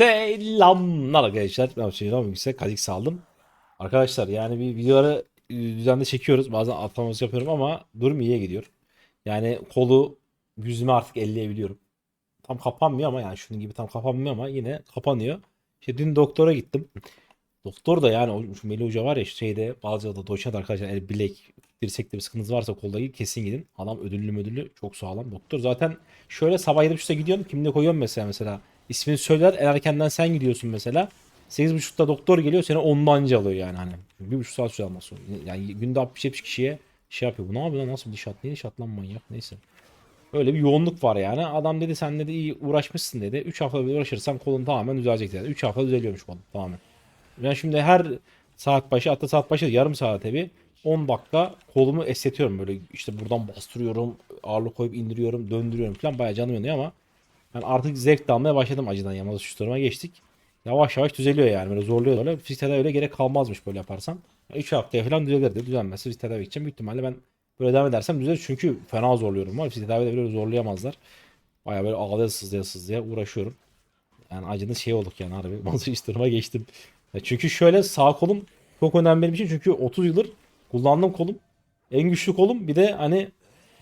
Selamlar arkadaşlar. Ben Hüseyin Yüksek Kadik saldım. Arkadaşlar yani bir videoları e, düzenli çekiyoruz. Bazen atlaması yapıyorum ama durum iyiye gidiyor. Yani kolu yüzüme artık elleyebiliyorum. Tam kapanmıyor ama yani şunun gibi tam kapanmıyor ama yine kapanıyor. İşte dün doktora gittim. Doktor da yani şu Melih Hoca var ya şeyde Balca'da doçent arkadaşlar el bilek dirsekte bir sıkıntınız varsa kolda kesin gidin. Adam ödüllü müdüllü çok sağlam doktor. Zaten şöyle sabah 7.30'da gidiyorsun kimliğe koyuyorsun mesela mesela. İsmini söyler en erkenden sen gidiyorsun mesela. 8.30'da doktor geliyor seni ondan önce alıyor yani hani. Bir buçuk saat süre alması. Yani günde 60-70 kişiye şey yapıyor. Bu ne yapıyor lan nasıl dişat? Ne dişat lan manyak neyse. Öyle bir yoğunluk var yani. Adam dedi sen dedi iyi uğraşmışsın dedi. 3 hafta bir uğraşırsan kolun tamamen düzelecek dedi. 3 hafta düzeliyormuş kolun tamamen. Ben şimdi her saat başı hatta saat başı yarım saate bir 10 dakika kolumu esnetiyorum böyle işte buradan bastırıyorum ağırlık koyup indiriyorum döndürüyorum falan bayağı canım yanıyor ama ben artık zevk de almaya başladım acıdan yamalı şutlarıma geçtik. Yavaş yavaş düzeliyor yani böyle zorluyor böyle. Fizik tedaviyle gerek kalmazmış böyle yaparsam. 3 haftaya falan düzelirdi. Düzelmezse fizik tedavi gideceğim. Büyük ihtimalle ben böyle devam edersem düzelir. Çünkü fena zorluyorum var. Fizik tedavide böyle zorlayamazlar. Bayağı böyle ağlaya sızlaya sızlaya uğraşıyorum. Yani acının şey olduk yani harbi. Bazı geçtim. Çünkü şöyle sağ kolum çok önemli benim için. Çünkü 30 yıldır kullandığım kolum. En güçlü kolum. Bir de hani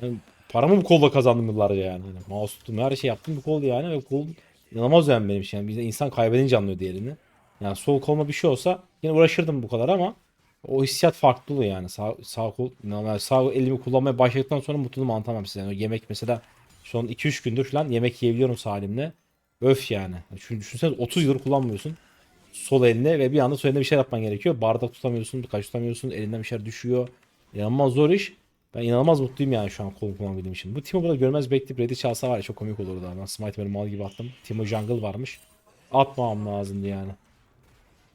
yani paramı bu kolla kazandım yıllarca yani. Hani mouse tuttum her şey yaptım bu kol yani. Ve kol inanılmaz önemli benim için. Yani bizde insan kaybedince anlıyor diğerini. Yani sol koluma bir şey olsa yine uğraşırdım bu kadar ama o hissiyat farklı oluyor yani. Sağ, sağ kol, inanılmaz. Sağ elimi kullanmaya başladıktan sonra mutluluğumu anlatamam size. Yani yemek mesela son 2-3 gündür falan yemek yiyebiliyorum salimle. Öf yani. Çünkü düşünsene 30 yıldır kullanmıyorsun. Sol eline ve bir anda sol elinde bir şey yapman gerekiyor. Bardak tutamıyorsun, kaç tutamıyorsun, elinden bir şeyler düşüyor. İnanılmaz zor iş. Ben inanılmaz mutluyum yani şu an kol kullanabildiğim için. Bu Timo burada görmez bekleyip ready çalsa var ya çok komik olurdu. Ben Smite böyle mal gibi attım. Timo jungle varmış. Atmamam lazımdı yani.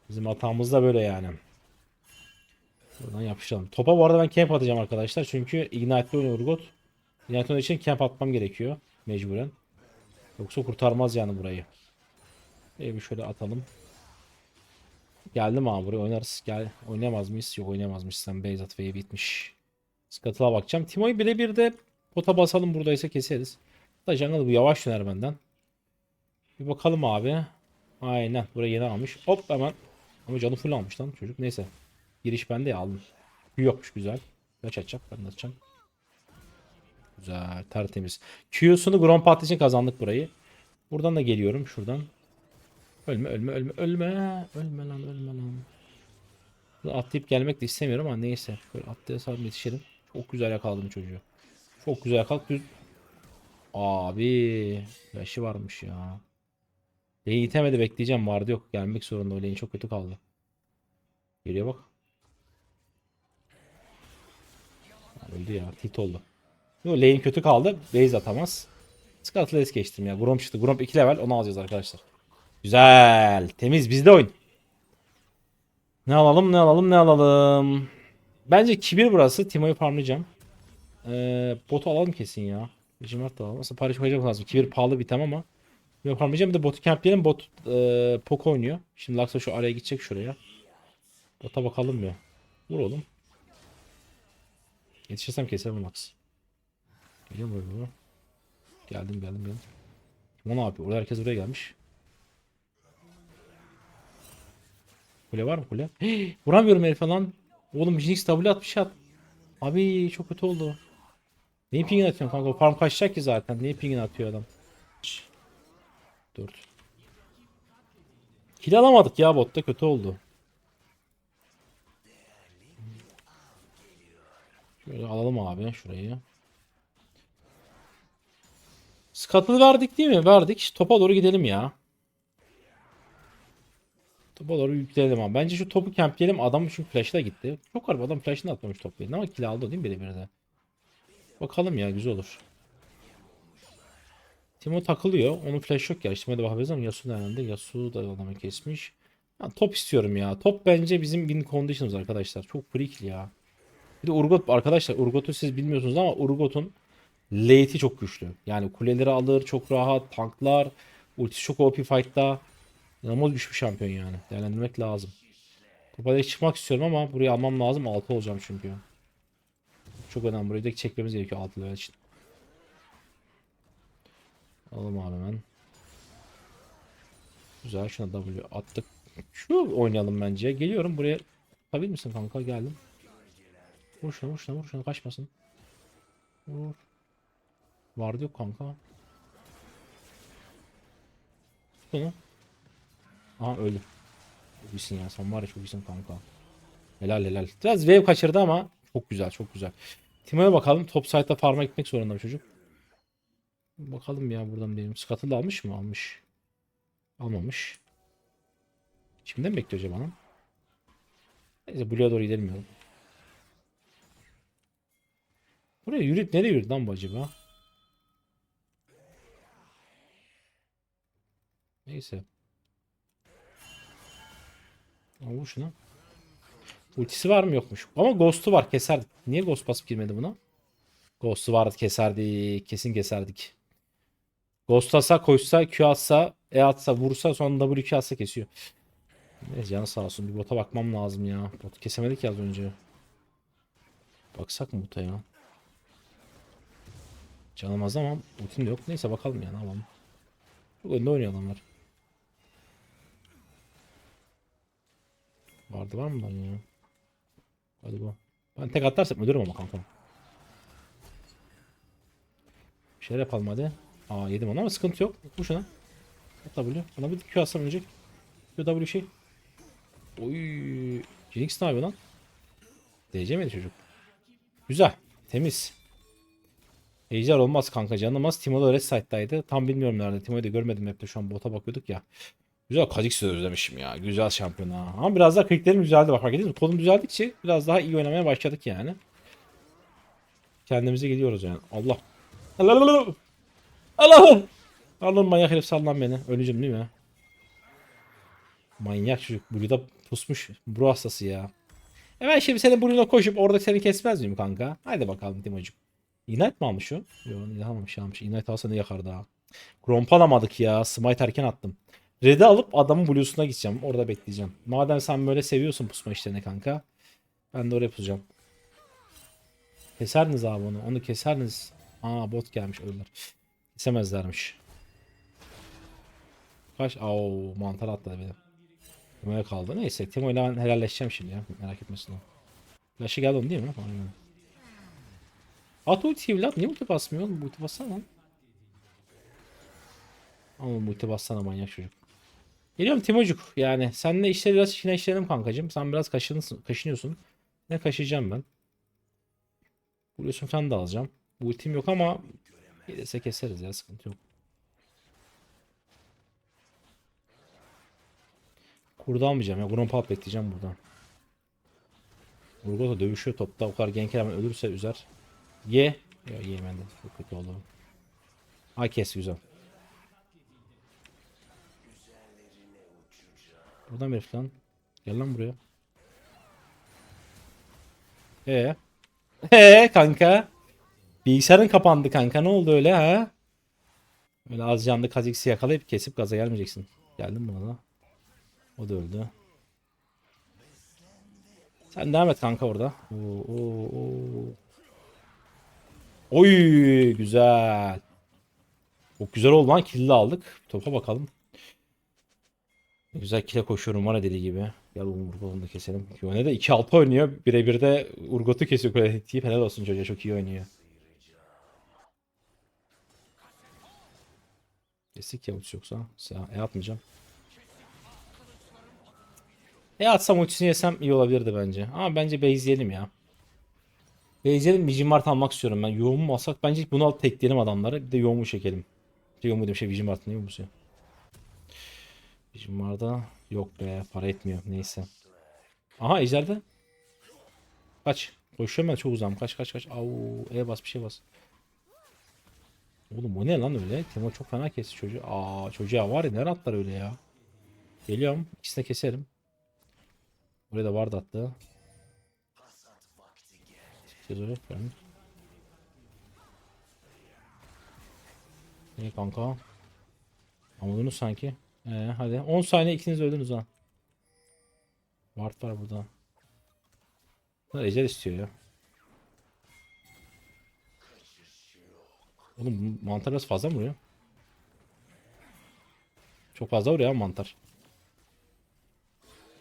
Bizim hatamız da böyle yani. Buradan yapışalım. Topa bu arada ben camp atacağım arkadaşlar. Çünkü Ignite'de oynuyor Urgot. Ignite için camp atmam gerekiyor. Mecburen. Yoksa kurtarmaz yani burayı. Bir şöyle atalım. Geldim abi buraya oynarız. Gel oynayamaz mıyız? Yok oynayamazmış. Sen base at wave bitmiş. Scuttle'a bakacağım. Timo'yu birebir de pota basalım buradaysa keseriz. Da jungle bu yavaş döner benden. Bir bakalım abi. Aynen. Buraya yeni almış. Hop hemen. Ama canı full almış lan çocuk. Neyse. Giriş bende ya aldım. Yokmuş güzel. Kaç açacak? Ben açacağım. Güzel. Tertemiz. Q'sunu Grand Pat için kazandık burayı. Buradan da geliyorum şuradan. Ölme ölme ölme ölme. Ölme lan ölme lan. Atlayıp gelmek de istemiyorum ama neyse. Böyle atlayasalım yetişelim. Çok güzel yakaladım çocuğu. Çok güzel yakaladık. Düz... Abi. Yaşı varmış ya. Lane itemedi bekleyeceğim vardı yok. Gelmek zorunda o lane çok kötü kaldı. Geliyor bak. Öldü ya. Tit oldu. Yo, lane kötü kaldı. Base atamaz. Scuttle'ı es geçtim ya. Gromp çıktı. Gromp 2 level. Onu alacağız arkadaşlar. Güzel. Temiz. Bizde oyun. Ne alalım ne alalım ne alalım. Bence kibir burası. Timo'yu farmlayacağım. Ee, botu alalım kesin ya. Jimart da alalım. Aslında Paris koyacağım lazım. Kibir pahalı bir tem ama. Timo'yu farmlayacağım. Bir de botu campleyelim. Bot e, Poco oynuyor. Şimdi Laksa şu araya gidecek şuraya. Bota bakalım bir. Vur oğlum. Yetişirsem keserim Lux. Geliyor mu böyle? Geldim geldim geldim. Kim ne yapıyor? Orada herkes buraya gelmiş. Kule var mı kule? Hii, vuramıyorum herife lan. Oğlum Jinx W atmış at. Abi çok kötü oldu. Neyi pingin atıyorsun kanka? O farm kaçacak ki zaten. Neyi pingin atıyor adam? 4. Kill alamadık ya botta kötü oldu. Şöyle alalım abi şurayı. Scuttle'ı verdik değil mi? Verdik. Topa doğru gidelim ya. Doğru yükleyelim abi. Bence şu topu campleyelim. Adam çünkü flash'la gitti. Çok garip adam flash'ını atmamış top yerine ama kill aldı değil mi birebir de? Bakalım ya güzel olur. Timo takılıyor. Onun flash yok ya. İşte de bakabiliriz ama Yasuo da herhalde. Yasuo da adamı kesmiş. Ben top istiyorum ya. Top bence bizim win conditions arkadaşlar. Çok free kill ya. Bir de Urgot arkadaşlar Urgot'u siz bilmiyorsunuz ama Urgot'un late'i çok güçlü. Yani kuleleri alır çok rahat. Tanklar. Ultisi çok OP fight'ta. İnanılmaz güçlü bir şampiyon yani. Değerlendirmek lazım. Kupada çıkmak istiyorum ama burayı almam lazım. 6 olacağım çünkü. Çok önemli. Burayı da çekmemiz gerekiyor 6 level için. Alalım abi hemen. Güzel şuna W attık. Şu oynayalım bence. Geliyorum buraya. Tabii misin kanka geldim. Vur şuna vur şuna vur şuna kaçmasın. Vur. Vardı yok kanka. Bunu. Aha öldü. Çok iyisin ya sen var ya çok iyisin kanka. Helal helal. Biraz wave kaçırdı ama çok güzel çok güzel. Timo'ya bakalım. Top side'da farm'a gitmek zorunda bu çocuk. Bakalım ya buradan diyelim. Scuttle almış mı? Almış. Almamış. Şimdi mi bekliyor acaba? Neyse Blue'ya doğru gidelim ya. Buraya yürüyüp nereye yürüdü lan bu acaba? Neyse. Al vur şuna. Ultisi var mı yokmuş. Ama Ghost'u var keserdik. Niye Ghost basıp girmedi buna? Ghost'u vardı keserdik. Kesin keserdik. Ghost atsa koşsa Q atsa E atsa vursa sonra W Q atsa kesiyor. Neyse canı sağ olsun. Bir bota bakmam lazım ya. Botu kesemedik ya az önce. Baksak mı bota ya? Canım az ama ultim de yok. Neyse bakalım ya ne yapalım. Çok önde oynuyor adamlar. Vardı var mı lan ya? Hadi bu. Ben tek atlarsam ölürüm ama kankam. Bir şeyler yapalım hadi. Aa yedim onu ama sıkıntı yok. Bu şuna. W. Bana bir Q atsam ölecek. Q W şey. Oy. Jinx ne yapıyor lan? DC miydi çocuk? Güzel. Temiz. Ejder olmaz kanka canım az. Timo da red side'daydı. Tam bilmiyorum nerede. Timo'yu da görmedim hep de şu an bota bakıyorduk ya. Güzel Kha'Zix'i de özlemişim ya. Güzel şampiyon ha. Ama biraz daha kliklerim düzeldi bak fark ettiniz? Kolum düzeldikçe biraz daha iyi oynamaya başladık yani. Kendimize geliyoruz yani. Allah. Allah Allah. Allah'ım manyak herif sallan beni. Öleceğim değil mi? Manyak çocuk. Blue'da pusmuş. Bru hastası ya. E ben şimdi senin Blue'una koşup orada seni kesmez miyim kanka? Haydi bakalım Timo'cuk. Ignite mi almış o? Yok almamış almış. Ignite alsa ne yakar daha. Gromp alamadık ya. Smite erken attım. Red'i alıp adamın Blue'suna gideceğim. Orada bekleyeceğim. Madem sen böyle seviyorsun pusma işlerini kanka. Ben de oraya pusacağım. Keserdiniz abi onu. Onu keserdiniz. Aa bot gelmiş ölüler. Kesemezlermiş. Kaç? Aa mantar atladı benim. Timo'ya kaldı. Neyse Timo ile ben helalleşeceğim şimdi ya. Merak etmesin o. Flash'ı geldi onun değil mi? Aynen. At ulti evlat. Niye ulti basmıyor oğlum? Ulti bassana lan. Ama ulti bassana manyak çocuk. Geliyorum Timocuk. Yani seninle işleri biraz çileştirelim kankacım. Sen biraz kaşınıyorsun. kaşınıyorsun. Ne kaşıyacağım ben? Buluyorsun falan da alacağım. Bu ultim yok ama gelirse keseriz ya sıkıntı yok. Kurdu almayacağım ya. Gromp up bekleyeceğim buradan. Urgot da dövüşüyor topta. O kadar genk hemen ölürse üzer. Ye. Ya yemedi. Çok kötü oldu. Ay kes güzel. Buradan bir falan. Gel lan buraya. Ee. Ee kanka. Bilgisayarın kapandı kanka. Ne oldu öyle ha? Öyle az canlı Kha'Zix'i yakalayıp kesip gaza gelmeyeceksin. Geldim buna da. O da öldü. Sen devam et kanka orada. Oo, oo, oo. Oy güzel. Çok güzel oldu lan. Kill'i aldık. Topa bakalım. Güzel kile koşuyorum var ya dediği gibi. Gel oğlum Urgot'unu da keselim. Yone de 2-6 oynuyor. Birebir de Urgot'u kesiyor. Böyle tip helal olsun çocuğa çok iyi oynuyor. Kesik ya ultisi yoksa. E atmayacağım. E atsam ultisini yesem iyi olabilirdi bence. Ama bence base'leyelim ya. Base'leyelim bir Jimart almak istiyorum ben. Yoğun mu alsak? Bence bunu alıp tekleyelim adamları. Bir de yoğun mu çekelim. Yoğun mu dedim şey Jimart ne mu Jimmar'da yok be para etmiyor neyse. Aha ejderde. Kaç. Koşuyorum ben çok uzağım. Kaç kaç kaç. Au, e bas bir şey bas. Oğlum o ne lan öyle? Timo çok fena kesti çocuğu. Aa çocuğa var ya nereye atlar öyle ya. Geliyorum. İkisini keserim. Buraya da vardı attı. Ne kanka? Amudunuz sanki. Ee, hadi 10 saniye ikiniz öldünüz ha. Ward var burada. Bunlar ecel istiyor ya. Oğlum mantar biraz fazla mı vuruyor? Çok fazla vuruyor ama mantar.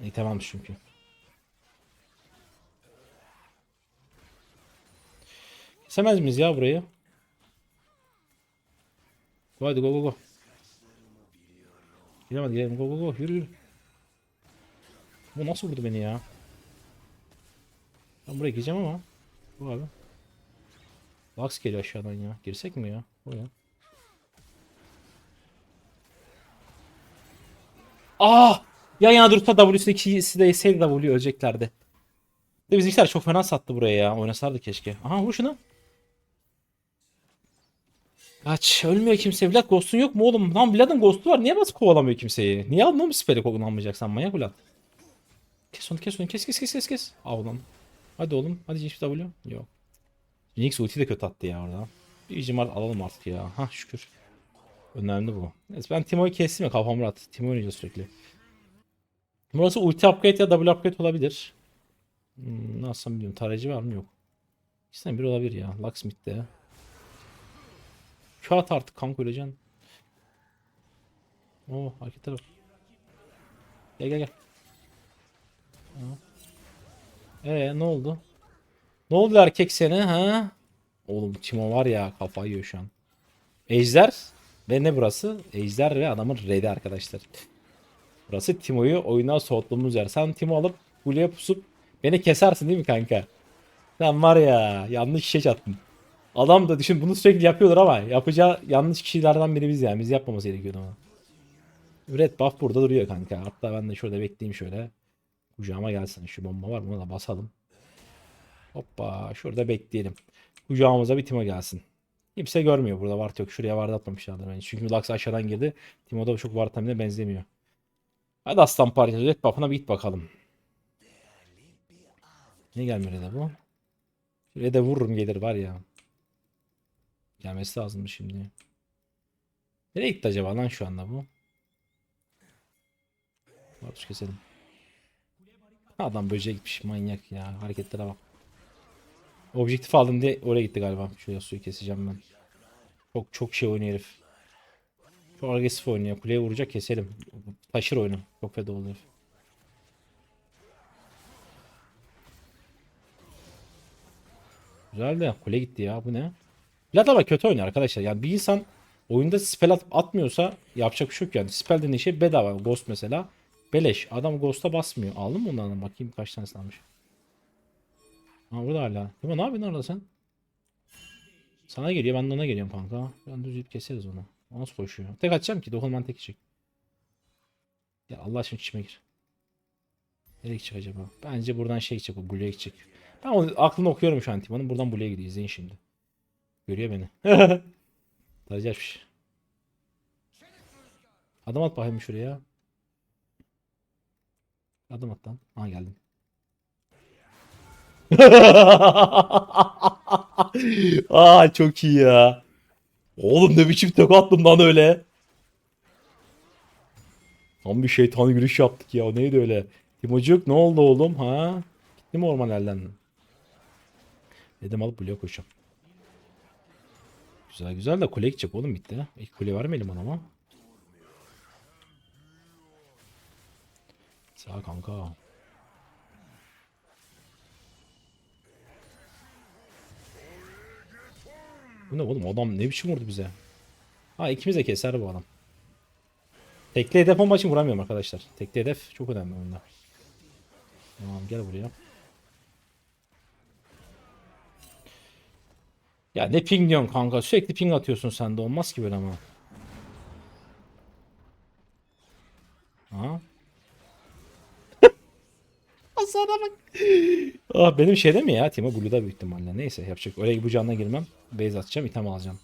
İyi tamammış çünkü. Kesemez miyiz ya burayı? Hadi go go go. Gidemedik gidelim go go go yürü yürü. Bu nasıl vurdu beni ya? Ben buraya gireceğim ama. Bu abi. Lux geliyor aşağıdan ya. Girsek mi ya? O ya. Ah! Yan yana dursa W'su ikisi de yeseydi W öleceklerdi. De bizimkiler çok fena sattı buraya ya. Oynasardı keşke. Aha vur şunu. Kaç. Ölmüyor kimse. Vlad Ghost'un yok mu oğlum? Lan Vlad'ın Ghost'u var. Niye basıp kovalamıyor kimseyi? Niye oğlum spell'i kullanmayacaksan manyak Vlad? Kes onu kes onu kes kes kes kes kes. Al lan. Hadi oğlum. Hadi GFW. Yok. Jinx ulti de kötü attı ya orada. Bir icimar alalım artık ya. Ha şükür. Önemli bu. Neyse ben Timo'yu kestim ya kafam rahat. Timo oynayacağız sürekli. Burası ulti upgrade ya double upgrade olabilir. Hmm, nasıl bilmiyorum. Tarayıcı var mı? Yok. İkisinden biri olabilir ya. Locksmith'te. At artık kanka öleceksin. Oo hareketler bak. Gel gel gel. Ee ne oldu? Ne oldu erkek seni ha? Oğlum Timo var ya kafayı yiyor şu an. Ejder ve ne burası? Ejder ve adamın red'i arkadaşlar. Burası Timo'yu oyuna soğuttuğumuz yer. Sen Timo alıp kuleye pusup beni kesersin değil mi kanka? Sen var ya yanlış şişe çattın. Adam da düşün bunu sürekli yapıyorlar ama yapacağı yanlış kişilerden biri biz yani. Biz yapmaması gerekiyordu ama. Red buff burada duruyor kanka. Hatta ben de şurada bekleyeyim şöyle. Kucağıma gelsin. Şu bomba var buna da basalım. Hoppa şurada bekleyelim. Kucağımıza bir Timo gelsin. Kimse görmüyor burada Vart yok. Şuraya Vart atmamışlardır bence. Çünkü Lux aşağıdan girdi. Timo da çok Vart hamile benzemiyor. Hadi aslan parçası. Red buff'ına bir git bakalım. Ne gelmiyor Red'e bu? Red'e vururum gelir var ya. Gelmesi lazımdı şimdi. Nereye gitti acaba lan şu anda bu? Varmış keselim. Adam böceğe gitmiş manyak ya. Hareketlere bak. Objektif aldım diye oraya gitti galiba. Şuraya suyu keseceğim ben. Çok çok şey oynuyor herif. Çok agresif oynuyor. Kuleye vuracak keselim. Taşır oyunu. Çok feda oluyor. Güzel de kule gitti ya. Bu ne? Vlad ama kötü oynuyor arkadaşlar. Yani bir insan oyunda spell atıp atmıyorsa yapacak bir şey yok yani. Spell dediğin şey bedava. Ghost mesela. Beleş. Adam Ghost'a basmıyor. Aldın mı ondan? Bakayım kaç tanesini almış. Ha burada hala. Mi? Ne yapıyorsun orada sen? Sana geliyor. Ben de ona geliyorum kanka. Ben düz ip keseriz onu. O Nasıl koşuyor? Tek atacağım ki. Dokunman tek çek. Ya Allah aşkına içime gir. Nereye gidecek acaba? Bence buradan şey gidecek. O Blue'ya gidecek. Ben onu, aklını okuyorum şu an Timon'un. Buradan Blue'ya gidiyor. İzleyin şimdi. Görüyor beni. Tarayacakmış. Adım at bakayım şuraya. Adım at lan. Ha geldim. Aa çok iyi ya. Oğlum ne biçim tek attım lan öyle. Tam bir şeytan yürüyüş yaptık ya. O neydi öyle? Timocuk ne oldu oğlum ha? Gitti mi orman elden? Dedim alıp buraya koşacağım. Güzel güzel de kule gidecek oğlum bitti. İlk kule vermeyelim ona ama. Sağ kanka. Bu ne oğlum adam ne biçim vurdu bize. Ha ikimiz de keser bu adam. Tekli hedef olmak için vuramıyorum arkadaşlar. Tekli hedef çok önemli oyunda. Tamam gel buraya. Ya ne ping diyorsun kanka sürekli ping atıyorsun sen de olmaz ki böyle ama. Ha? Hasara bak. ah benim şeyde mi ya? Timo Blue'da büyük ihtimalle. Neyse yapacak. Oraya bu canına girmem. Base atacağım. item alacağım.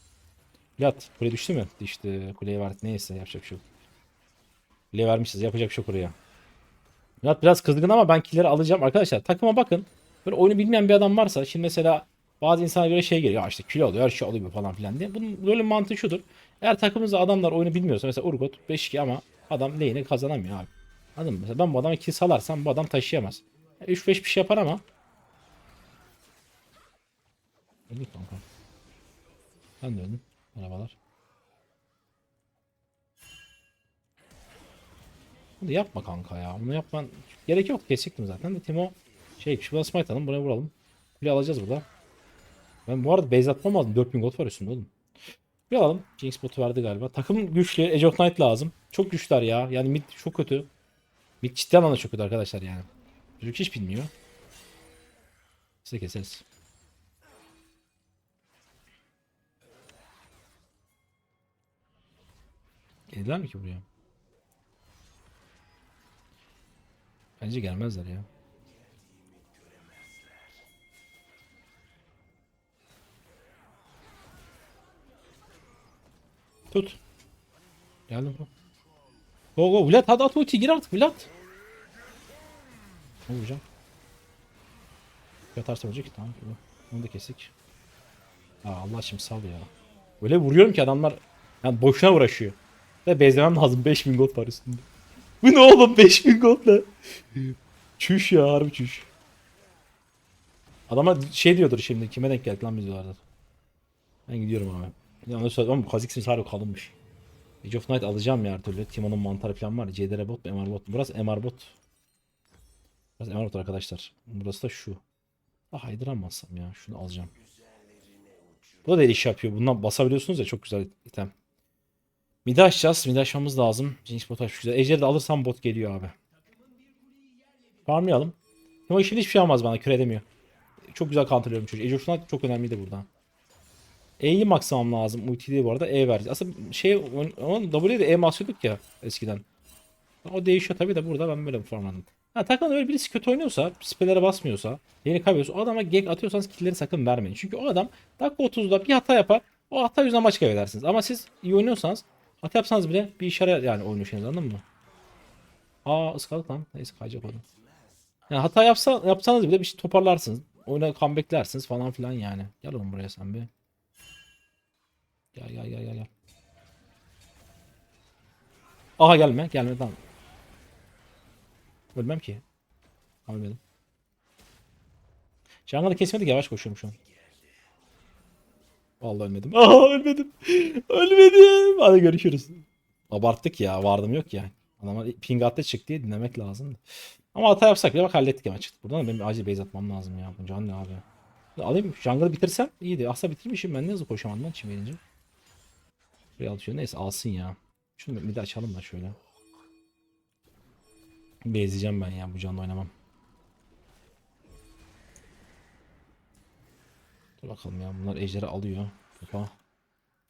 Yat. Kule düştü mü? Düştü. Kuleye verdik. Neyse yapacak bir şey. Kule vermişiz. Yapacak bir şey oraya. Yat biraz kızgın ama ben killleri alacağım. Arkadaşlar takıma bakın. Böyle oyunu bilmeyen bir adam varsa. Şimdi mesela bazı insanlara göre şey geliyor. Ya işte kilo alıyor. Şey alıyor falan filan diye. Bunun böyle mantığı şudur. Eğer takımımızda adamlar oyunu bilmiyorsa. Mesela Urgot 5-2 ama adam lane'i kazanamıyor abi. Anladın mı? Mesela ben bu adama kill salarsam bu adam taşıyamaz. 3-5 bir şey yapar ama. Öldük kanka. Ben de öldüm. Merhabalar. Bunu yapma kanka ya. Bunu yapman gerek yok. Kesiktim zaten de Timo şey şu smite atalım buraya vuralım. Kule alacağız burada. Ben bu arada base atmam lazım. 4000 gold var üstümde oğlum. Bir alalım. Jinx botu verdi galiba. Takım güçlü. Age of Night lazım. Çok güçler ya. Yani mid çok kötü. Mid ciddi anlamda çok kötü arkadaşlar yani. Çocuk hiç bilmiyor. Size keseriz. Geldiler mi ki buraya? Bence gelmezler ya. Tut. Geldim. Go go Vlad hadi at ulti gir artık Vlad. Ne vuracağım? Yatarsa ki tamam. Onu da kesik. Aa, Allah şimdi sal ya. Öyle vuruyorum ki adamlar yani boşuna uğraşıyor. Ve bezlemem lazım 5000 gold var üstünde. Bu ne oğlum 5000 gold ne? çüş ya harbi çüş. Adama şey diyordur şimdi kime denk geldik lan biz. Ben gidiyorum abi. Yanlış söyledim ama Kha'Zix'in harbi kalınmış. Age of Night alacağım ya her türlü. Timo'nun mantarı falan var. CDR bot mu MR bot mu? Burası MR bot. Burası MR bot arkadaşlar. Burası da şu. Ah haydıramazsam ya. Şunu alacağım. Bu da el iş yapıyor. Bundan basabiliyorsunuz ya çok güzel item. Midi açacağız. Midi açmamız lazım. Jinx bot açmış güzel. Ejder'i de alırsam bot geliyor abi. Farmlayalım. Ama şimdi hiçbir şey almaz bana. Küre edemiyor. Çok güzel counterlıyorum çocuğu. Age of Night çok önemliydi burada. E'yi maksamam lazım. Ulti değil bu arada. E vereceğiz. Aslında şey onun W'de E maksıyorduk ya eskiden. O değişiyor tabii de burada ben böyle formlandım. Ha takımda öyle birisi kötü oynuyorsa, spellere basmıyorsa, yeni kaybediyorsa o adama gank atıyorsanız killleri sakın vermeyin. Çünkü o adam dakika 30'da bir hata yapar. O hata yüzünden maç kaybedersiniz. Ama siz iyi oynuyorsanız hata yapsanız bile bir işaret yani oynuyorsunuz anladın mı? Aa ıskalık lan. Neyse kayacak adam. Yani hata yapsa, yapsanız bile bir şey toparlarsınız. Oyuna comebacklersiniz falan filan yani. Gel oğlum buraya sen bir. Gel gel gel gel. Aha gelme gelme tamam. Ölmem ki. Ölmedim. Jungle'ı kesmedik yavaş koşuyorum şu an. Vallahi ölmedim. Aha ölmedim. ölmedim. Hadi görüşürüz. Abarttık ya. Vardım yok ya. Adama ping attı çık diye dinlemek lazım. Ama hata yapsak bile bak hallettik hemen çıktık. Buradan da benim acil base atmam lazım ya. Can ne abi. Alayım jungle'ı bitirsem iyiydi. Aslında bitirmişim ben ne hızlı koşamadım lan çim. Şuraya atıyor. Neyse alsın ya. Şunu bir de açalım da şöyle. Bezleyeceğim ben ya bu canla oynamam. Dur bakalım ya bunlar ejderi alıyor. Kupa.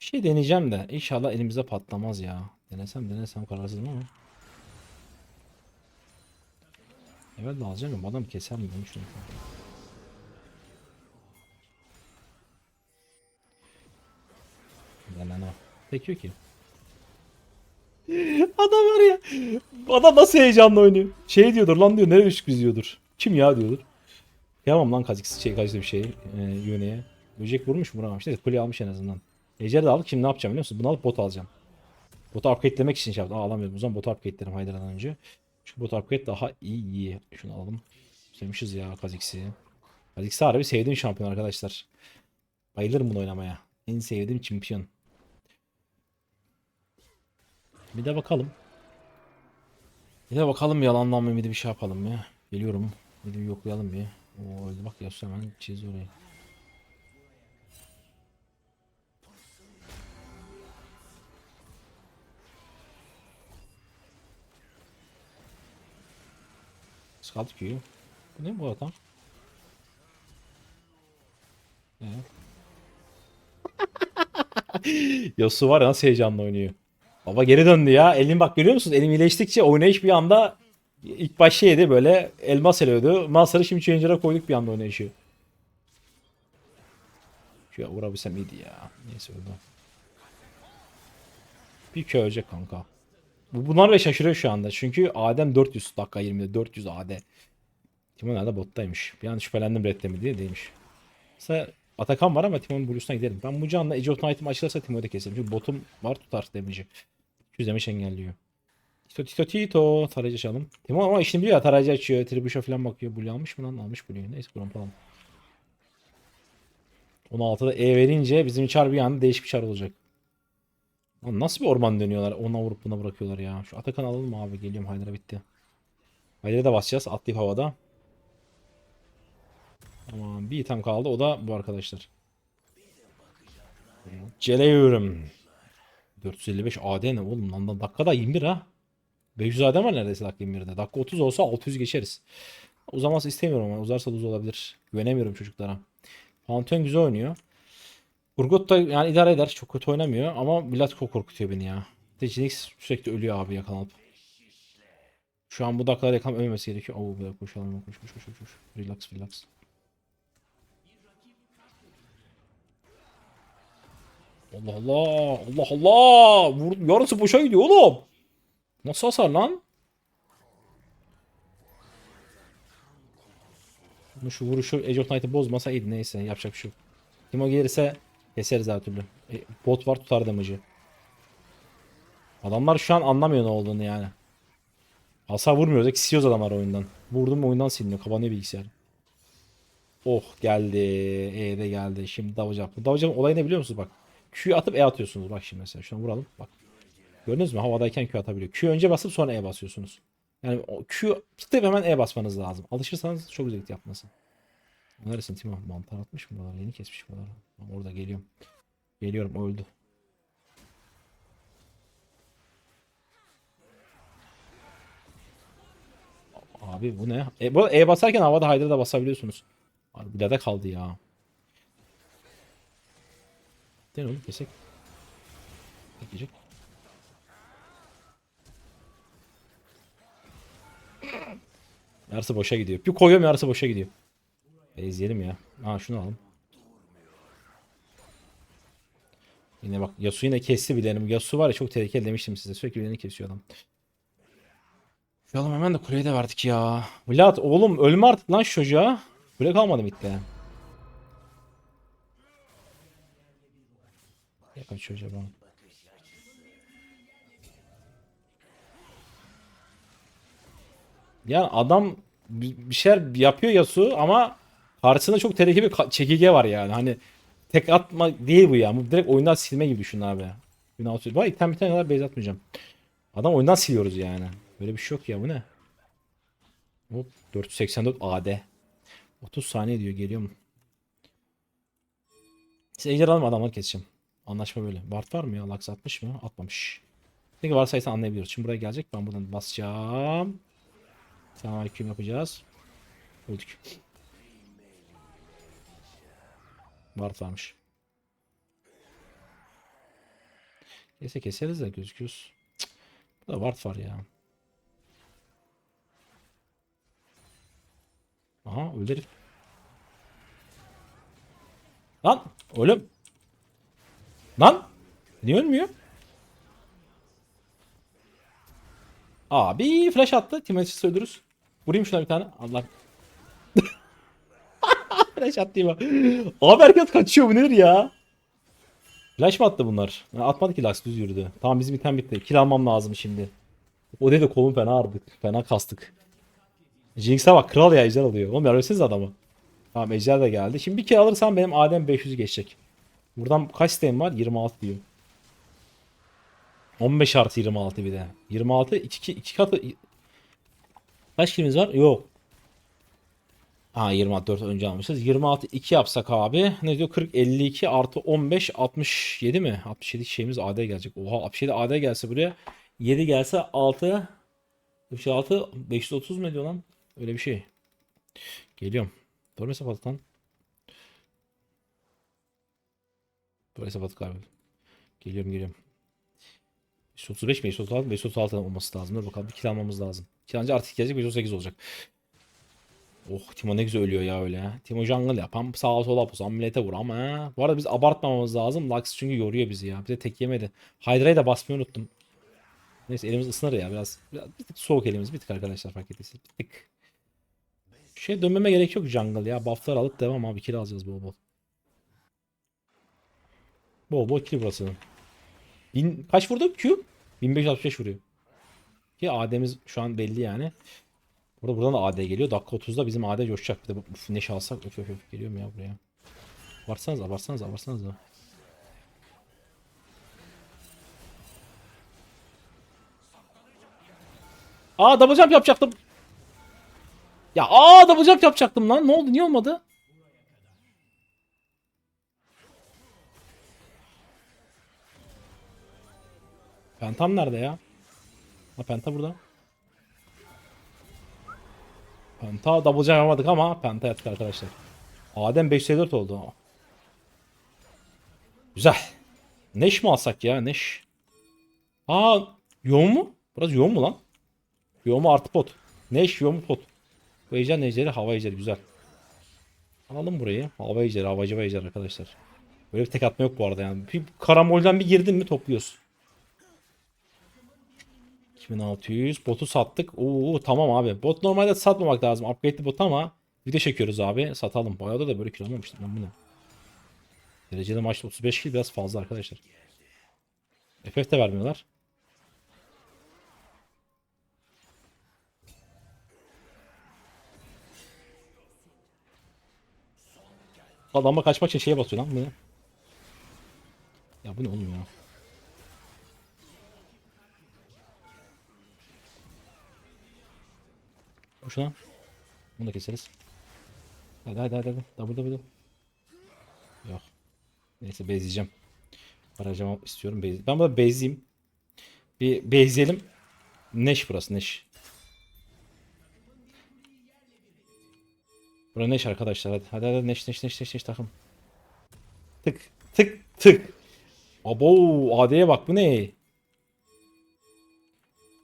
Bir şey deneyeceğim de inşallah elimize patlamaz ya. Denesem denesem kararsızım ama. Evet alacağım ya adam keser mi şunu. Denen Peki ki. Adam var ya. Adam nasıl heyecanla oynuyor. Şey diyordur lan diyor nereye düştük biz diyordur. Kim ya diyordur. Yapamam lan Kazix şey Kazix bir şey e, Yune'ye. Böcek vurmuş mu vuramamış. Neyse kule almış en azından. Ejder de aldık şimdi ne yapacağım biliyor musun? Bunu alıp bot alacağım. Botu upgrade'lemek için şey yaptım. Aa alamıyorum. O zaman botu upgrade'lerim Haydar'dan önce. Çünkü bot upgrade daha iyi. iyi. Şunu alalım. Sevmişiz ya Kazix'i. Kazix'i harbi sevdiğim şampiyon arkadaşlar. Bayılırım bunu oynamaya. En sevdiğim şampiyon. Bir de bakalım. Bir de bakalım yalandan mı bir şey yapalım ya. Geliyorum. Bir de yoklayalım bir. Oo bak Yasu hemen çizdi orayı. Scout Q. Bu ne bu adam? Evet. Yasu var ya nasıl heyecanla oynuyor. Baba geri döndü ya. Elim bak görüyor musunuz? Elim iyileştikçe oynayış bir anda ilk baş şeydi böyle elmas eliyordu. Master'ı şimdi Changer'a koyduk bir anda oynayışı. Şuraya vurabilsem iyiydi ya. Neyse öldü. Bir köy ölecek kanka. Bu- Bunlar ve şaşırıyor şu anda. Çünkü Adem 400 dakika 20'de 400 AD. Timon nerede bottaymış. Bir an şüphelendim redde mi diye değilmiş. Mesela Atakan var ama Timon'un Blues'una gidelim. Ben bu canla Age of Knight'ım açılırsa Timo'yu da keserim. Çünkü botum var tutar damage'i. 200 damage engelliyor. Tito Tito Tito. Tarayıcı açalım. Timon ama işini biliyor ya. Tarayıcı açıyor. Tribuş'a falan bakıyor. Blue almış mı lan? Almış Blue'yu. Neyse bunu yapalım. 16'da E verince bizim çar bir anda değişik bir çar olacak. Lan nasıl bir orman dönüyorlar? Ona vurup buna bırakıyorlar ya. Şu Atakan alalım abi? Geliyorum Haydar'a bitti. Haydar'a da basacağız. Atlayıp havada. Tamam bir item kaldı. O da bu arkadaşlar. Geliyorum. 455 AD ne oğlum lan da dakikada 21 ha. 500 AD var neredeyse dakika 21'de. Dakika 30 olsa 600 geçeriz. Uzaması istemiyorum ama uzarsa uz olabilir. Güvenemiyorum çocuklara. Pantheon güzel oynuyor. Urgot da yani idare eder. Çok kötü oynamıyor ama Vlad çok korkutuyor beni ya. Jinx sürekli ölüyor abi yakalanıp. Şu an bu dakikalar yakalanıp ölmemesi gerekiyor. Oo bir dakika koşalım. Koş koş koş koş. koş. Relax relax. Allah Allah. Allah Allah. Vur, yarısı boşa gidiyor oğlum. Nasıl hasar lan? Ama şu vuruşu Age of Knight'ı bozmasa iyiydi neyse yapacak bir şey yok. Timo gelirse keseriz her türlü. E, bot var tutar damage'ı. Adamlar şu an anlamıyor ne olduğunu yani. Hasar vurmuyoruz. Eksiyoruz adamlar oyundan. Vurdum oyundan siliniyor. Kapanıyor bilgisayar. Oh geldi. E de geldi. Şimdi Davacak. Bu Davacak'ın olayı ne biliyor musunuz bak. Q'yu atıp E atıyorsunuz. Bak şimdi mesela. Şuna vuralım. Bak. Gördünüz mü? Havadayken Q atabiliyor. Q önce basıp sonra E basıyorsunuz. Yani o Q tıklayıp hemen E basmanız lazım. Alışırsanız çok güzel yapması. Neresin Timo? Mantar atmış mı buralar? Yeni kesmiş buraları. Tamam, Orada geliyorum. Geliyorum öldü. Abi bu ne? E, bu E basarken havada Hydra'da da basabiliyorsunuz. Abi bir de kaldı ya. Den oğlum kesek. Bekleyecek. Yarısı boşa gidiyor. Bir koyuyorum yarısı boşa gidiyor. E, izleyelim ya. Ha şunu alalım. Yine bak Yasuo yine kesti birilerini. Yasuo var ya çok tehlikeli demiştim size. Sürekli birilerini kesiyor adam. Şu hemen de kuleyi de verdik ya. Vlad oğlum ölme artık lan çocuğa. Kule kalmadı midde. Ya kaç çocuğa bana. Yani adam bir şeyler yapıyor Yasuo ama karşısında çok tehlikeli bir çekirge var yani. Hani tek atma değil bu ya. Bu direkt oyundan silme gibi düşün abi. Günah. Bak item bitene kadar base atmayacağım. Adam oyundan siliyoruz yani. Böyle bir şey yok ya bu ne? Hop 484 AD. 30 saniye diyor geliyorum. Size ejder alalım adamları keseceğim. Anlaşma böyle. Ward var mı ya? Lux atmış mı? Atmamış. Peki varsaysa anlayabiliyoruz. Şimdi buraya gelecek. Ben buradan basacağım. Selamünaleyküm yapacağız. Öldük. Ward varmış. Neyse keseriz de gözüküyoruz. Cık. Burada Ward var ya. Aha öldü. Lan ölüm. Lan niye ölmüyor? Abi flash attı. Timothy'si öldürürüz. Vurayım şuna bir tane. Allah. flash attı ya. Abi herkes kaçıyor bu nedir ya? Flash mı attı bunlar? Ha, atmadı ki Lux düz yürüdü. Tamam bizim item bitti. Kill almam lazım şimdi. O dedi kolum fena ağrıdık. Fena kastık. Jinx'e bak kral ya ejder alıyor. Oğlum yarıyorsunuz adamı. Tamam ejder de geldi. Şimdi bir kill alırsam benim Adem 500'ü geçecek. Buradan kaç stem var? 26 diyor. 15 artı 26 bir de. 26 2, 2 katı. Kaç kilimiz var? Yok. Ha 24 önce almışız. 26 2 yapsak abi. Ne diyor? 40 52 artı 15 67 mi? 67 şeyimiz AD gelecek. Oha 67 AD gelse buraya. 7 gelse 6 66 530 mu diyor lan? Öyle bir şey. Geliyorum. Doğru mu lan? Doğru hesapladık abi. Geliyorum geliyorum. 535 mi? 536 536 olması lazım. Dur bakalım bir kill almamız lazım. Kilancı artık gelecek 538 olacak. Oh Timo ne güzel ölüyor ya öyle. Timo jungle yapan sağa sola pusan millete vur ama. Bu arada biz abartmamamız lazım. Lux çünkü yoruyor bizi ya. Bir de tek yemedi. Hydra'yı da basmayı unuttum. Neyse elimiz ısınır ya biraz. biraz bir tık soğuk elimiz bir tık arkadaşlar fark ettiyseniz. Bir tık. Şey dönmeme gerek yok jungle ya. Buff'lar alıp devam abi. Kill alacağız bol bol. Bol bol kill basın. Bin, kaç vurdu Q? 1565 vuruyor. Ki AD'miz şu an belli yani. Burada buradan da AD geliyor. Dakika 30'da bizim AD coşacak. Bir de bu neşe alsak öf öf öf geliyor mu ya buraya? Abartsanız abartsanız abartsanız da. Aa double jump yapacaktım. Ya aa double jump yapacaktım lan. Ne oldu? Niye olmadı? Pentam nerede ya? Ha Penta burada. Penta double jump yapamadık ama Penta yaptık arkadaşlar. Adem 554 oldu. Güzel. Neş mi alsak ya? Neş. Aa yoğun mu? Burası yoğun mu lan? Yoğun mu artı pot? Neş yoğun mu pot? Bu ejder nejderi hava ejderi güzel. Alalım burayı. Hava ejderi havacı ejderi arkadaşlar. Böyle bir tek atma yok bu arada yani. Bir karamolden bir girdin mi topluyorsun. 2600 botu sattık. Oo tamam abi. Bot normalde satmamak lazım. Upgrade'li bot ama video çekiyoruz abi. Satalım. Bayağı da böyle kilo almamıştım ben bunu. Dereceli maçta 35 kill biraz fazla arkadaşlar. FF de vermiyorlar. Adama kaçmak için şeye basıyor lan bu ne? Ya bu ne oğlum ya? Şuna. Bunu da keseriz. Hadi hadi hadi hadi. Double double. Yok. Neyse bezleyeceğim. Aracama istiyorum. Bez... Ben burada bezleyeyim. Bir bezleyelim. Neş burası Neş. Bura Neş arkadaşlar hadi. Hadi hadi Neş Neş Neş Neş Neş takım. Tık tık tık. Abo AD'ye bak bu ne?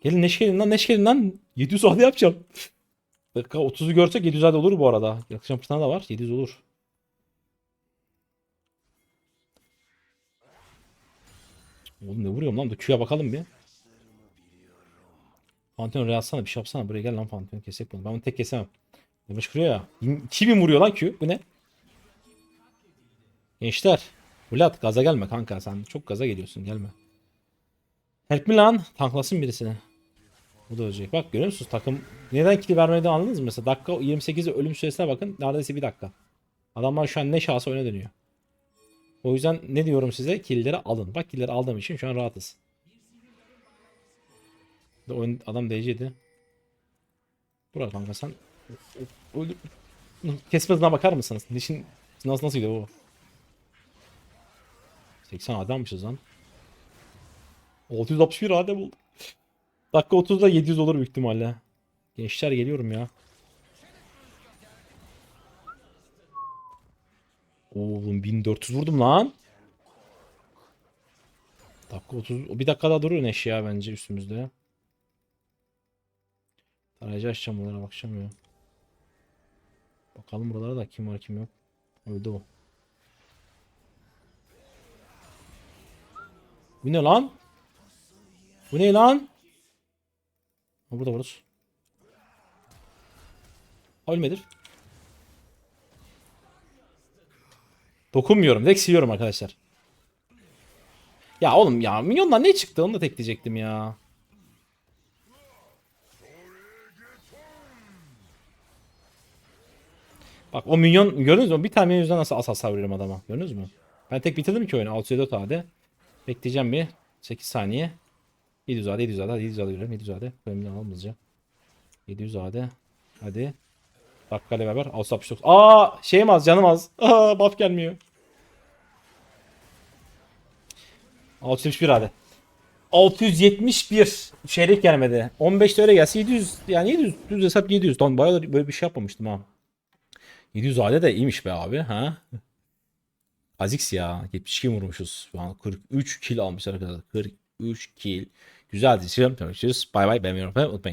Gelin Neş gelin lan Neş gelin lan. 700 AD yapacağım. Dakika 30'u görsek 700 AD olur bu arada. Yaklaşan tane de var. 700 olur. Oğlum ne vuruyorum lan? Q'ya bakalım bir. Pantheon re atsana bir şey yapsana. Buraya gel lan Pantheon kesek bunu. Ben bunu tek kesemem. Yavaş kırıyor ya. 2000 vuruyor lan Q. Bu ne? Gençler. Vlad gaza gelme kanka sen çok gaza geliyorsun gelme. Help me lan. Tanklasın birisini. Bu da ölecek. Bak görüyor musunuz takım neden kili vermedi anladınız mı? Mesela dakika 28'de ölüm süresine bakın. Neredeyse bir dakika. Adamlar şu an ne şahsı öne dönüyor. O yüzden ne diyorum size? Killleri alın. Bak killleri aldığım için şu an rahatız. Adam DC'di. Burak kanka sen öldür. Kesme hızına bakar mısınız? Nişin nasıl nasıl gidiyor bu? 80 adammışız lan. 661 adem oldu. Dakika 30'da 700 olur büyük ihtimalle. Gençler geliyorum ya. Oğlum 1400 vurdum lan. Dakika 30. Bir dakika daha duruyor Neş ya bence üstümüzde. Tarayıcı açacağım bunlara bakacağım ya. Bakalım buralara da kim var kim yok. Öldü o. Bu ne lan? Bu ne lan? Burada varız. Ölmedir. Dokunmuyorum. Direkt siliyorum arkadaşlar. Ya oğlum ya minyonlar ne çıktı onu da tekleyecektim ya. Bak o minyon gördünüz mü? Bir tane yüzünden nasıl as hasar vuruyorum adama. Gördünüz mü? Ben tek bitirdim ki oyunu. 604 AD. Bekleyeceğim bir 8 saniye. 700 AD 700 AD 700 AD veriyorum 700 AD. Bölümden alalım hızlıca. 700 AD. Hadi. Dakikayla beraber. Ağustos 69. Aa şeyim az canım az. Aa buff gelmiyor. 671 AD. 671 çeyrek gelmedi. 15'te öyle gelse 700 yani 700 düz hesap 700. Lan bayağı böyle bir şey yapmamıştım ha. 700 AD de iyiymiş be abi ha. Azix ya 72 vurmuşuz. Şu an 43 kill almışlar arkadaşlar. 43 kill. Güzel dizişim. Görüşürüz. Bay bay. Beğenmeyi unutmayın.